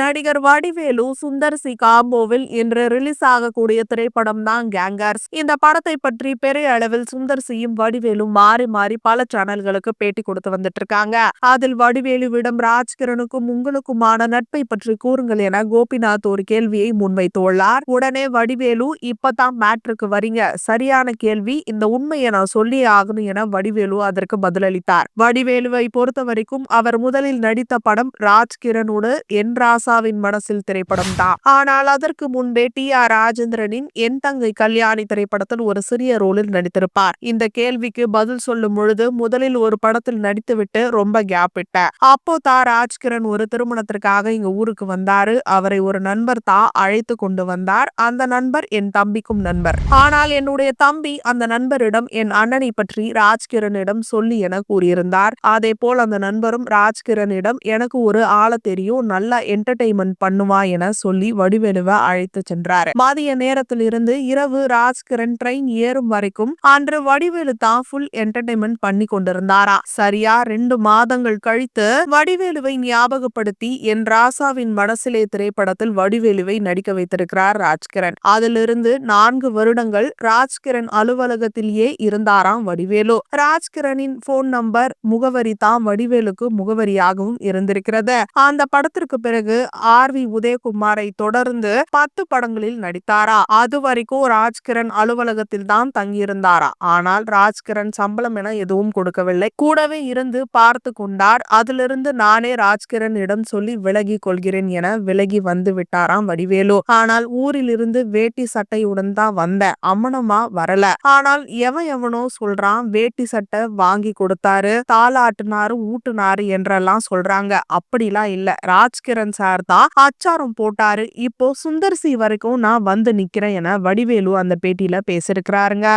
நடிகர் வடிவேலு சுந்தர் சி. காம்போவில் இன்று ரிலீஸ் ஆகக்கூடிய திரைப்படம் தான் கேங்கர்ஸ் இந்த படத்தை பற்றி பெரிய அளவில் சுந்தர் சியும் வடிவேலும் மாறி மாறி பல சேனல்களுக்கு பேட்டி கொடுத்து வந்துட்டு இருக்காங்க அதில் வடிவேலுவிடம் ராஜ்கிரனுக்கும் உங்களுக்குமான நட்பை பற்றி கூறுங்கள் என கோபிநாத் ஒரு கேள்வியை முன்வைத்துள்ளார். உடனே வடிவேலு இப்பதான் மேட்ருக்கு வரீங்க. சரியான கேள்வி இந்த உண்மையை நான் சொல்லியே ஆகணும் என வடிவேலு அதற்கு பதிலளித்தார். வடிவேலுவை பொறுத்த வரைக்கும் அவர் முதலில் நடித்த படம் ராஜ்கிரனோடு என் ராசாவின் மனசில் திரைப்படம் தான் ஆனால் அதற்கு முன்பே டி. ஆர். ராஜேந்திரனின் என் தங்கை கல்யாணி திரைப்படத்தில் ஒரு சிறிய ரோலில் நடித்திருப்பார். இந்த கேள்விக்கு பதில் சொல்லும் பொழுது முதலில் ஒரு படத்தில் நடித்துவிட்டு ரொம்ப கேப் விட்டேன் அப்போ தா. ராஜ்கிரண் ஒரு திருமணத்திற்காக இங்க ஊருக்கு வந்தாரு. அவரை ஒரு நண்பர் தா. அழைத்து கொண்டு வந்தார். அந்த நண்பர் என் தம்பிக்கும் நண்பர். ஆனால் என்னுடைய தம்பி அந்த நண்பரிடம் என் அண்ணனை பற்றி ராஜ்கிரனிடம் சொல்லி என கூறியிருந்தார். அதே போல் அந்த நண்பரும் ராஜ்கிரனிடம் எனக்கு ஒரு ஆள தெரியும். நல்லா என்டர்டெயின்மெண்ட் பண்ணுவா என சொல்லி வடிவேலுவை அழைத்து சென்றார். மதிய நேரத்தில் இருந்து இரவு ராஜ்கிரண் ட்ரெயின் ஏறும் வரைக்கும் அன்று வடிவேலு தான் ஃபுல் என்டர்டெயின்மெண்ட் பண்ணி கொண்டிருந்தாரா. சரியா ரெண்டு மாதங்கள் கழித்து வடிவேலுவை ஞாபகப்படுத்தி என் ராசாவின் மனசிலே திரைப்படத்தில் வடிவேலுவை நடிக்க வைத்திருக்கிறார் ராஜ்கிரண். அதிலிருந்து நான்கு வருடங்கள் ராஜ்கிரண் அலுவலகத்திலேயே இருந்தாராம் வடிவேலு. ராஜ்கிரனின் போன் நம்பர் முகவரி தான் வடிவேலுக்கு முகவரியாகவும் இருந்திருக்கிறது. அந்த படத்திற்கு பிறகு ஆர் வி உதயகுமாரை தொடர்ந்து பத்து படங்களில் நடித்தாரா? அது வரைக்கும் ராஜ்கிரண் அலுவலகத்தில் தான் தங்கியிருந்தாரா? ஆனால் ராஜ்கிரண் சம்பளம் என எதுவும் கொடுக்கவில்லை. கூடவே இருந்து பார்த்து கொண்டார். அதிலிருந்து நானே ராஜ்கிரனிடம் இடம் சொல்லி விலகி கொள்கிறேன் என விலகி வந்து விட்டாராம் வடிவேலு. ஆனால் ஊரில் இருந்து வேட்டி சட்டையுடன் தான் வந்த அம்மனமா வரல. ஆனால் எவன் எவனோ சொல்றான் வேட்டி சட்டை வாங்கி கொடுத்தாரு. தாளாட்டுனாரு ஊட்டுனாரு என்றெல்லாம் சொல்றாங்க. அப்படிலாம் இல்ல. ராஜ்கிரண் சார் தான் அச்சாரம் போட்டாரு. இப்போ சுந்தர்சி வரைக்கும் நான் வந்து நிக்கிறேன் என வடிவேலு அந்த பேட்டியில பேசிருக்கிறாருங்க